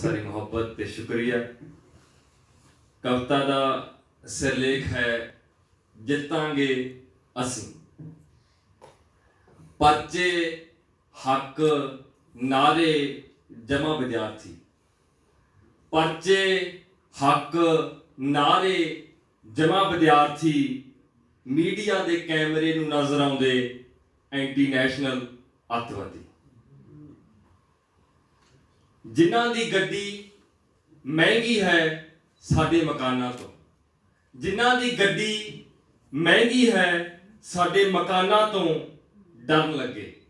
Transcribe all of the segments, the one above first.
ਸਾਰੀ ਮੁਹੱਬਤ ਤੇ ਸ਼ੁਕਰੀਆ। ਕਵਿਤਾ ਦਾ ਸਿਰਲੇਖ ਹੈ, ਜਿੱਤਾਂਗੇ ਅਸੀਂ। ਪਰਚੇ, ਹੱਕ ਨਾਰੇ ਜਮਾ ਵਿਦਿਆਰਥੀ। ਪਰਚੇ, ਹੱਕ ਨਾਰੇ ਜਮਾ ਵਿਦਿਆਰਥੀ ਮੀਡੀਆ ਦੇ ਕੈਮਰੇ ਨੂੰ ਨਜ਼ਰ ਆਉਂਦੇ ਐਂਟੀ ਨੈਸ਼ਨਲ ਅੱਤਵਾਦੀ। ਜਿਨ੍ਹਾਂ ਦੀ ਗੱਡੀ ਮਹਿੰਗੀ ਹੈ ਸਾਡੇ ਮਕਾਨਾਂ ਤੋਂ। ਜਿਨ੍ਹਾਂ ਦੀ ਗੱਡੀ ਮਹਿੰਗੀ ਹੈ ਸਾਡੇ ਮਕਾਨਾਂ ਤੋਂ ਡਰਨ ਲੱਗੇ।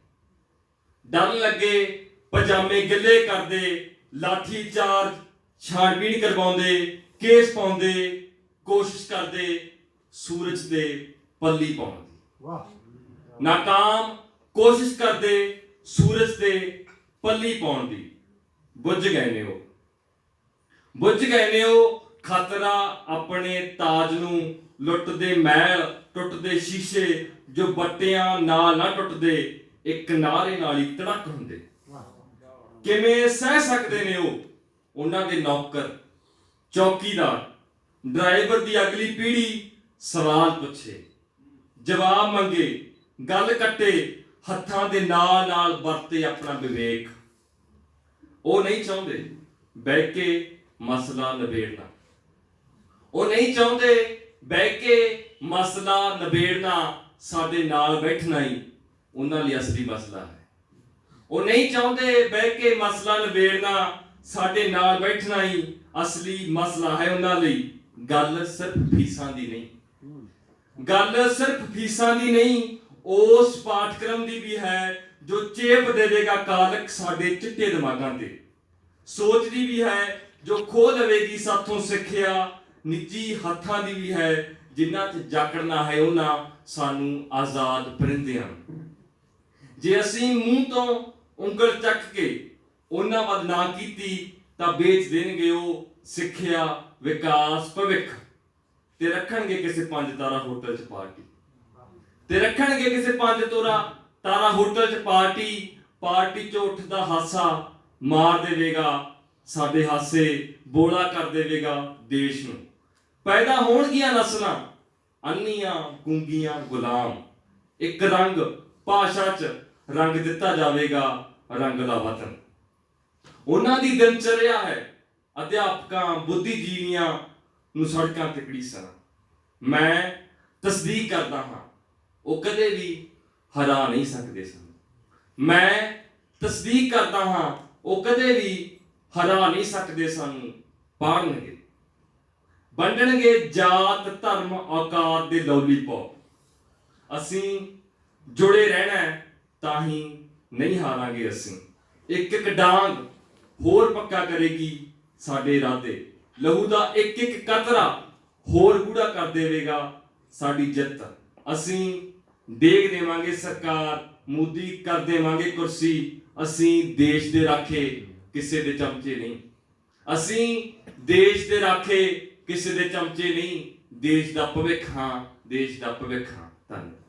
ਡਰਨ ਲੱਗੇ ਪਜਾਮੇ ਗਿੱਲੇ ਕਰਦੇ ਲਾਠੀ ਚਾਰਜ ਛਾਣਬੀਣ ਕਰਵਾਉਂਦੇ ਕੇਸ ਪਾਉਂਦੇ ਕੋਸ਼ਿਸ਼ ਕਰਦੇ ਸੂਰਜ ਦੇ ਪੱਲੀ ਪਾਉਣ ਦੀ ਵਾਹ। ਨਾਕਾਮ ਕੋਸ਼ਿਸ਼ ਕਰਦੇ ਸੂਰਜ ਤੇ ਪੱਲੀ ਪਾਉਣ ਦੀ। ਬੁੱਝ ਗਏ ਨੇ ਉਹ। ਬੁੱਝ ਗਏ ਨੇ ਉਹ ਖਤਰਾ ਆਪਣੇ ਤਾਜ ਨੂੰ ਲੁੱਟਦੇ ਮਹਿਲ ਟੁੱਟਦੇ ਸ਼ੀਸ਼ੇ, ਜੋ ਬੱਟਿਆਂ ਨਾਲ ਨਾ ਟੁੱਟਦੇ, ਇੱਕ ਨਾਰੇ ਨਾਲ ਹੀ ਤੜਕ ਹੁੰਦੇ। ਕਿਵੇਂ ਸਹਿ ਸਕਦੇ ਨੇ ਉਹ? ਉਹਨਾਂ ਦੇ ਨੌਕਰ, ਚੌਕੀਦਾਰ, ਡਰਾਈਵਰ ਦੀ ਅਗਲੀ ਪੀੜ੍ਹੀ ਸਵਾਲ ਪੁੱਛੇ। ਜਵਾਬ ਮੰਗੇ, ਗੱਲ ਕੱਟੇ, ਹੱਥਾਂ ਦੇ ਨਾਲ ਨਾਲ ਵਰਤੇ ਆਪਣਾ ਵਿਵੇਕ। ਉਹ ਨਹੀਂ ਚਾਹੁੰਦੇ ਬਹਿ ਕੇ ਮਸਲਾ ਨਿਬੇੜਨਾ। ਉਹ ਨਹੀਂ ਚਾਹੁੰਦੇ ਬਹਿ ਕੇ ਮਸਲਾ ਨਿਬੇੜਨਾ ਸਾਡੇ ਨਾਲ ਬੈਠਣਾ ਹੀ ਉਹਨਾਂ ਲਈ ਅਸਲੀ ਮਸਲਾ ਹੈ। ਉਹ ਨਹੀਂ ਚਾਹੁੰਦੇ ਬਹਿ ਕੇ ਮਸਲਾ ਨਿਬੇੜਨਾ ਸਾਡੇ ਨਾਲ ਬੈਠਣਾ ਹੀ ਅਸਲੀ ਮਸਲਾ ਹੈ ਉਹਨਾਂ ਲਈ। ਗੱਲ ਸਿਰਫ ਫੀਸਾਂ ਦੀ ਨਹੀਂ। ਗੱਲ ਸਿਰਫ ਫੀਸਾਂ ਦੀ ਨਹੀਂ ਉਸ ਪਾਠਕ੍ਰਮ ਦੀ ਵੀ ਹੈ ਜੋ ਚੇਪ ਦੇਵੇਗਾ ਕਾਲਕ ਸਾਡੇ ਚਿੱਟੇ ਦਿਮਾਗਾਂ ਤੇ। ਸੋਚ ਦੀ ਵੀ ਹੈ, ਜੋ ਖੋ ਲਵੇਗੀ ਸਾਥੋਂ ਸਿੱਖਿਆ। ਨਿੱਜੀ ਹੱਥਾਂ ਦੀ ਵੀ ਹੈ, ਜਿਨ੍ਹਾਂ 'ਚ ਜਾਕੜਨਾ ਹੈ ਉਹਨਾਂ ਸਾਨੂੰ ਆਜ਼ਾਦ ਪਰਿੰਦਿਆਂ ਨੂੰ। ਜੇ ਅਸੀਂ ਮੂੰਹ ਤੋਂ ਉਂਗਲ ਚੱਕ ਕੇ ਉਹਨਾਂ ਵੱਲ ਨਾ ਕੀਤੀ, ਤਾਂ ਵੇਚ ਦੇਣਗੇ ਉਹ ਸਿੱਖਿਆ, ਵਿਕਾਸ, ਭਵਿੱਖ ਤੇ ਰੱਖਣਗੇ ਕਿਸੇ ਪੰਜ ਤਾਰਾ ਹੋਟਲ 'ਚ ਪਾਰਟੀ ਤੇ ਰੱਖਣਗੇ ਕਿਸੇ ਪੰਜ ਤੋਰਾ, ਤਾਰਾ ਹੋਟਲ 'ਚ ਪਾਰਟੀ ਪਾਰਟੀ 'ਚ ਉੱਠਦਾ ਹਾਸਾ ਮਾਰ ਦੇਵੇਗਾ, ਸਾਡੇ ਹਾਸੇ ਬੋਲਾ ਕਰ ਦੇਵੇਗਾ ਦੇਸ਼ ਨੂੰ। ਪੈਦਾ ਹੋਣਗੀਆਂ ਨਸਲਾਂ, ਅੰਨੀਆਂ ਗੁੰਗੀਆਂ ਗੁਲਾਮ। ਇੱਕ ਰੰਗ ਭਾਸ਼ਾ 'ਚ ਰੰਗ ਦਿੱਤਾ ਜਾਵੇਗਾ ਰੰਗ ਦਾ ਵਤਨ। ਉਹਨਾਂ ਦੀ ਦਿਨਚਰਿਆ ਹੈ, ਅਧਿਆਪਕਾਂ, ਬੁੱਧੀਜੀਵੀਆਂ ਨੂੰ ਸੜਕਾਂ ਤੇ ਘੜੀਸਣਾ ਮੈਂ ਤਸਦੀਕ ਕਰਦਾ ਹਾਂ ਉਹ ਕਦੇ ਵੀ ਹਰਾ ਨਹੀਂ ਸਕਦੇ ਸਨ। ਮੈਂ ਤਸਦੀਕ ਕਰਦਾ ਹਾਂ, ਉਹ ਕਦੇ ਵੀ ਹਰਾ ਨਹੀਂ ਸਕਦੇ ਸਾਨੂੰ। ਪਾੜਨਗੇ ਵੰਡਣਗੇ ਜਾਤ, ਧਰਮ, ਔਕਾਤ ਦੇ ਲੋਲੀਪੌਪ। ਅਸੀਂ ਜੁੜੇ ਰਹਿਣਾ ਤਾਂ ਹੀ ਨਹੀਂ ਹਾਰਾਂਗੇ ਅਸੀਂ। ਇੱਕ ਇੱਕ ਡਾਂਗ ਹੋਰ ਪੱਕਾ ਕਰੇਗੀ ਸਾਡੇ ਇਰਾਦੇ। ਲਹੂ ਦਾ ਇੱਕ ਇੱਕ ਕਤਰਾ ਹੋਰ ਗੂੜਾ ਕਰ ਦੇਵੇਗਾ ਸਾਡੀ ਜਿੱਤ। ਅਸੀਂ ਦੇਖ ਦੇਵਾਂਗੇ ਸਰਕਾਰ, ਮੋਦੀ ਕਰ ਦੇਵਾਂਗੇ ਕੁਰਸੀ। ਅਸੀਂ ਦੇਸ਼ ਦੇ ਰਾਖੇ ਕਿਸੇ ਦੇ ਚਮਚੇ ਨਹੀਂ। ਅਸੀਂ ਦੇਸ਼ ਦੇ ਰਾਖੇ ਕਿਸੇ ਦੇ ਚਮਚੇ ਨਹੀਂ। ਦੇਸ਼ ਦਾ ਭਵਿੱਖ ਹਾਂ, ਦੇਸ਼ ਦਾ ਭਵਿੱਖ ਹਾਂ। ਧੰਨਵਾਦ।